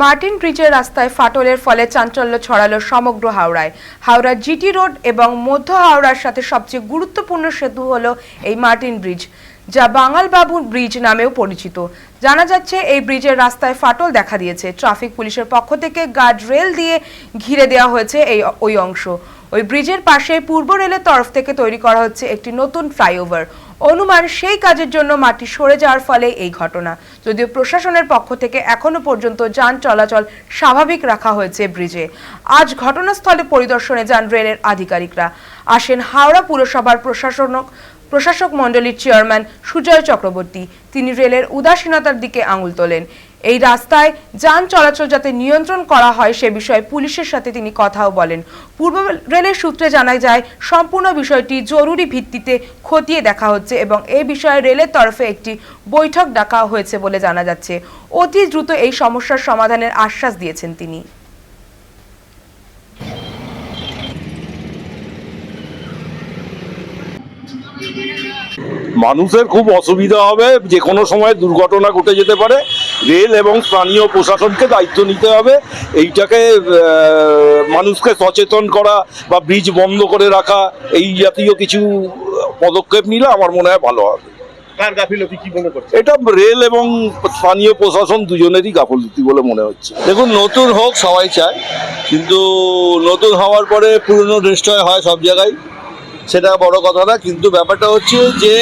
Martin ব্রিজের রাস্তায় ফাটলের ফলে চাঞ্চল্য ছড়ালো সমগ্র হাওড়ায়। হাওড়া জিটি রোড এবং মধ্য হাওড়ার সাথে সবচেয়ে গুরুত্বপূর্ণ সেতু হলো এই মার্টিন ব্রিজ, যা বাঙালবাবু ব্রিজ নামেও পরিচিত। জানা যাচ্ছে, এই ব্রিজের রাস্তায় ফাটল দেখা দিয়েছে। ট্রাফিক পুলিশের পক্ষ থেকে গার্ড রেল দিয়ে ঘিরে দেওয়া হয়েছে এই ওই অংশ। ওই ব্রিজের পাশে পূর্ব রেলের তরফ থেকে তৈরি করা হচ্ছে একটি নতুন ফ্লাইওভার। অনুমান সেই কাজের জন্য মাটি সরে যাওয়ার ফলে এই ঘটনা। যদিও প্রশাসনের পক্ষ থেকে এখনও পর্যন্ত যান চলাচল স্বাভাবিক রাখা হয়েছে ব্রিজে। আজ ঘটনাস্থলে পরিদর্শনে যান রেলের আধিকারিকরা। আসেন হাওড়া পুরসভার প্রশাসনক, প্রশাসক মণ্ডলীর চেয়ারম্যান সুজয় চক্রবর্তী। তিনি রেলের উদাসীনতার দিকে আঙুল তোলেন। এই রাস্তায় যান চলাচল যাতে নিয়ন্ত্রণ করা হয় সে বিষয়ে পুলিশের সাথে তিনি কথাও বলেন। পূর্ব রেলের সূত্রে জানা যায়, সম্পূর্ণ বিষয়টি জরুরি ভিত্তিতে খতিয়ে দেখা হচ্ছে এবং এ বিষয়ে রেলের তরফে একটি বৈঠক ডাকা হয়েছে বলে জানা যাচ্ছে। অতি দ্রুত এই সমস্যার সমাধানের আশ্বাস দিয়েছেন তিনি। মানুষের খুব অসুবিধা হবে যে কোনো সময় দুর্ঘটনা ঘটে যেতে পারে। রেল এবং স্থানীয় প্রশাসনকে দায়িত্ব নিতে হবে। এইটাকে মানুষকে সচেতন করা বা ব্রিজ বন্ধ করে রাখা এই জাতীয় কিছু পদক্ষেপ নিলে আমার মনে হয় ভালো হবে। কার গাফিলতি কি করছে এটা রেল এবং স্থানীয় প্রশাসন দুজনেরই গাফলতি বলে মনে হচ্ছে। দেখুন নতুন হোক সবাই চায়। কিন্তু নতুন হওয়ার পরে পুরনো নিশ্চয় হয় সব জায়গায়। সেটা বড় কথা না, কিন্তু ব্যাপারটা হচ্ছে যে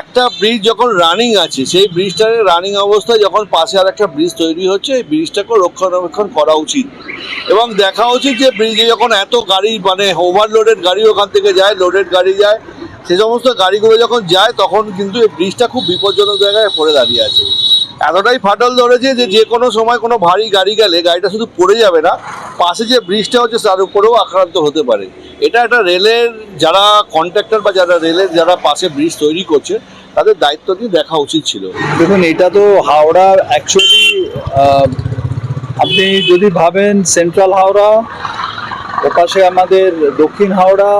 একটা ব্রিজ যখন রানিং আছে, সেই ব্রিজটার রানিং অবস্থায় যখন পাশে আর একটা ব্রিজ তৈরি হচ্ছে, এই ব্রিজটাকে রক্ষণাবেক্ষণ করা উচিত। এবং দেখা উচিত যে ব্রিজে যখন এত গাড়ি মানে ওভারলোডেড গাড়ি ওখান থেকে যায় লোডেড গাড়ি যায়, সে সমস্ত গাড়িগুলো যখন যায়, তখন কিন্তু এই ব্রিজটা খুব বিপজ্জনক জায়গায় পড়ে দাঁড়িয়ে আছে। এতটাই ফাটল ধরেছে যে যে কোনো সময় কোনো ভারী গাড়ি গেলে গাড়িটা শুধু পড়ে যাবে না, পাশে যে ব্রিজটা হচ্ছে তার উপরেও আক্রান্ত হতে পারে। এটা একটা রেলের যারা কন্ট্রাক্টর বা যারা রেলের যারা পাশে ব্রিজ তৈরি করছে, তাদের দায়িত্ব দিয়ে দেখা উচিত ছিল। দেখুন, এটা তো হাওড়া অ্যাকচুয়ালি আপনি যদি ভাবেন সেন্ট্রাল হাওড়া, ওপাশে আমাদের দক্ষিণ হাওড়া,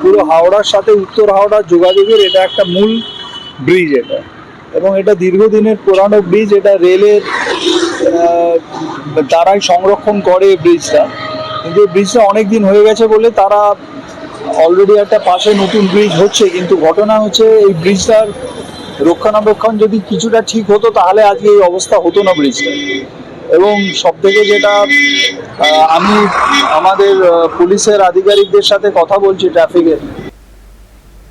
পুরো হাওড়ার সাথে উত্তর হাওড়া যোগাযোগের এটা একটা মূল ব্রিজ এটা। এবং এটা দীর্ঘদিনের পুরানো ব্রিজ এটা রেলের তারাই সংরক্ষণ করে ব্রিজটা কিন্তু ব্রিজটা অনেক দিন হয়ে গেছে বলে তারা অলরেডি একটা পাশে নতুন ব্রিজ হচ্ছে। কিন্তু ঘটনা হচ্ছে এই ব্রিজটার রক্ষণাবেক্ষণ যদি কিছুটা ঠিক হতো, তাহলে আজকে এই অবস্থা হতো না ব্রিজটা এবং সব থেকে যেটা আমি আমাদের পুলিশের আধিকারিকদের সাথে কথা বলছি ট্রাফিকের